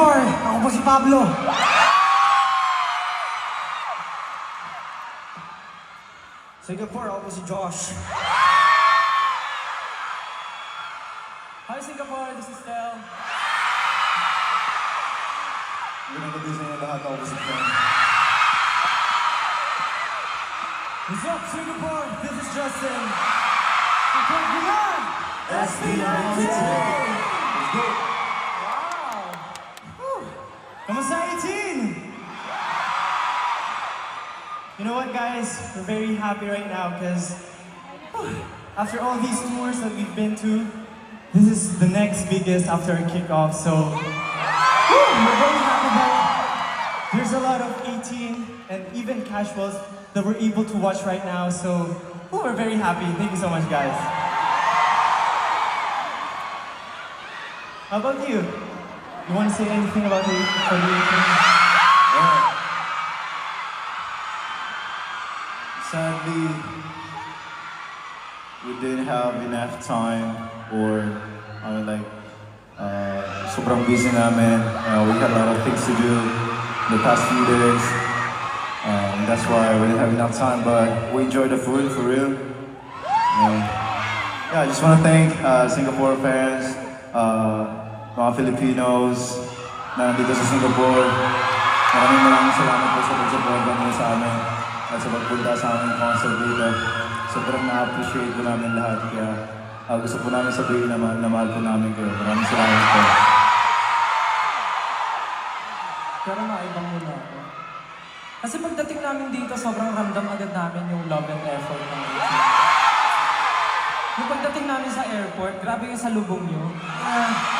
Singapore, ako po si Pablo. Singapore, ako po si Josh. Hi Singapore, this is Del. Magandang gabi sa inyo lahat, ako po si Ken. What's up Singapore? This is Justin. SB19! Let's go! Kamusta 18? You know what guys, we're very happy right now because after all these tours that we've been to, this is the next biggest after our kickoff. So whew, we're very happy that there's a lot of 18 and even casuals that we're able to watch right now. So whew, we're very happy. Thank you so much guys. How about you? You want to say anything about the, the 18? Sadly, we didn't have enough time or mean like uh, sobrang busy namin. Uh, we had a lot of things to do the past few days. Um, that's why we didn't have enough time, but we enjoyed the food for real. Um, yeah, I just want to thank uh, Singapore fans, uh, mga Filipinos na nandito sa Singapore. Maraming maraming salamat po sa pag-supporta niyo sa amin at sa pagpunta sa aming concert dito. Sobrang na-appreciate po namin lahat. Kaya ah, gusto po namin sabihin naman na mahal po namin kayo. Maraming salamat po. Pero maibang muna ako. Kasi pagdating namin dito, sobrang ramdam agad namin yung love and effort ng. Yung pagdating namin sa airport, grabe yung salubong nyo. Kami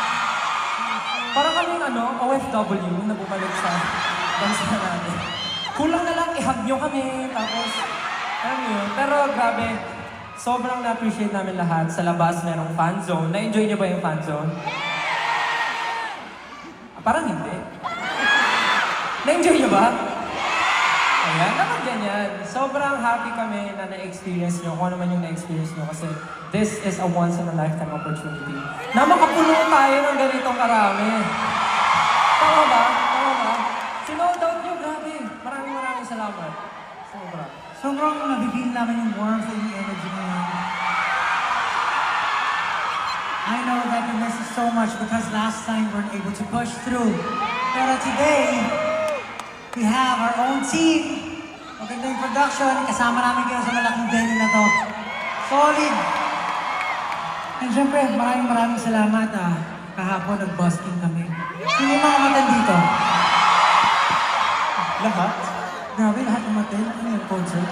ano, OFW na bumalik sa bansa natin. Kulang na lang i-hug nyo kami, tapos, alam yun. Pero grabe, sobrang na-appreciate namin lahat. Sa labas, merong fan zone. Na-enjoy nyo ba yung fan zone? Ah, parang hindi. Na-enjoy nyo ba? Ayan, naman ganyan. Sobrang happy kami na na-experience nyo, kung ano man yung na-experience nyo kasi this is a once in a lifetime opportunity na makapuno tayo ng ganitong karami. Sobrang nabibigil namin yung warmth and yung energy ngayon. I know that we miss it so much because last time we weren't able to push through. Pero today, we have our own team. Maganda yung production. Kasama namin kayo sa malaking venue na to. Solid! And syempre, maraming maraming salamat ah. Kahapon nag-busking kami. Sino yung mga matan dito? Lahat? Grabe, lahat umatin. Ano yung concert?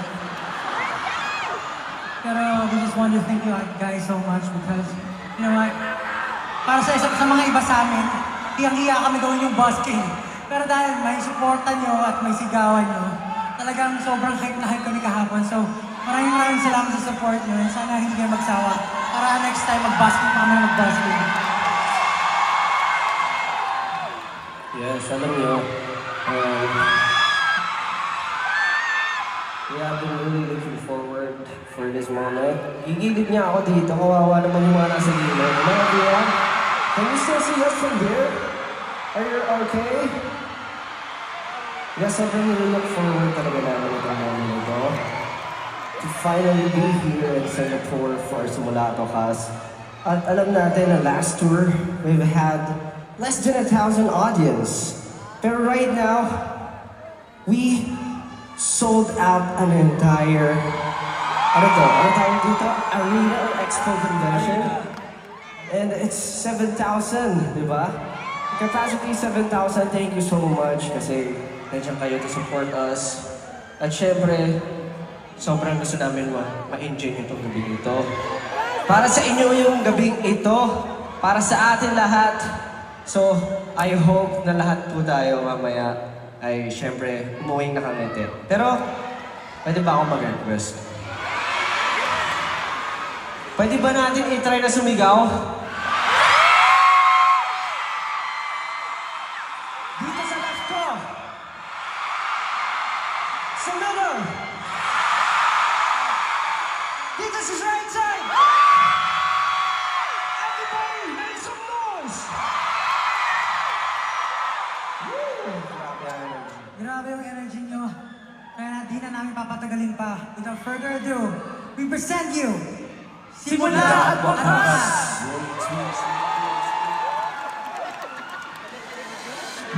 Pero we just want to thank you guys so much because, you know what, para sa isa sa mga iba sa amin, hiyang-hiya kami gawin yung busking. Pero dahil may suporta nyo at may sigawan nyo, talagang sobrang hype na hype kami kahapon. So, maraming maraming salamat sa support nyo and sana hindi kayo magsawa para next time mag-busking kami mag-busking. Yes, alam niyo, for this moment. Gigilid niya ako dito, kawawa naman yung mga nasa gilid. Ano, Kuya? Can you still see us from there? Are you okay? Yes, sobrang nililook forward talaga namin itong moment ito. To finally be here in Singapore for Simulato Cast. At alam natin na last tour, we've had less than a thousand audience. Pero right now, we sold out an entire, ano to, ano tawag dito? Arena or Expo Convention. And it's 7,000, di ba? Capacity 7,000, thank you so much kasi nandiyan kayo to support us. At syempre, sobrang gusto namin ma- ma-enjoy itong gabi ito. Para sa inyo yung gabing ito, para sa atin lahat. So, I hope na lahat po tayo mamaya ay syempre umuwing nakangiti. Pero, pwede ba akong mag-request? Pwede ba natin i-try na sumigaw? Dito sa left ko! Sa middle! Dito sa right side! Everybody, make some noise! Grabe yung energy nyo. Kaya di na namin papatagalin pa. Without further ado, we present you, simula at wakas!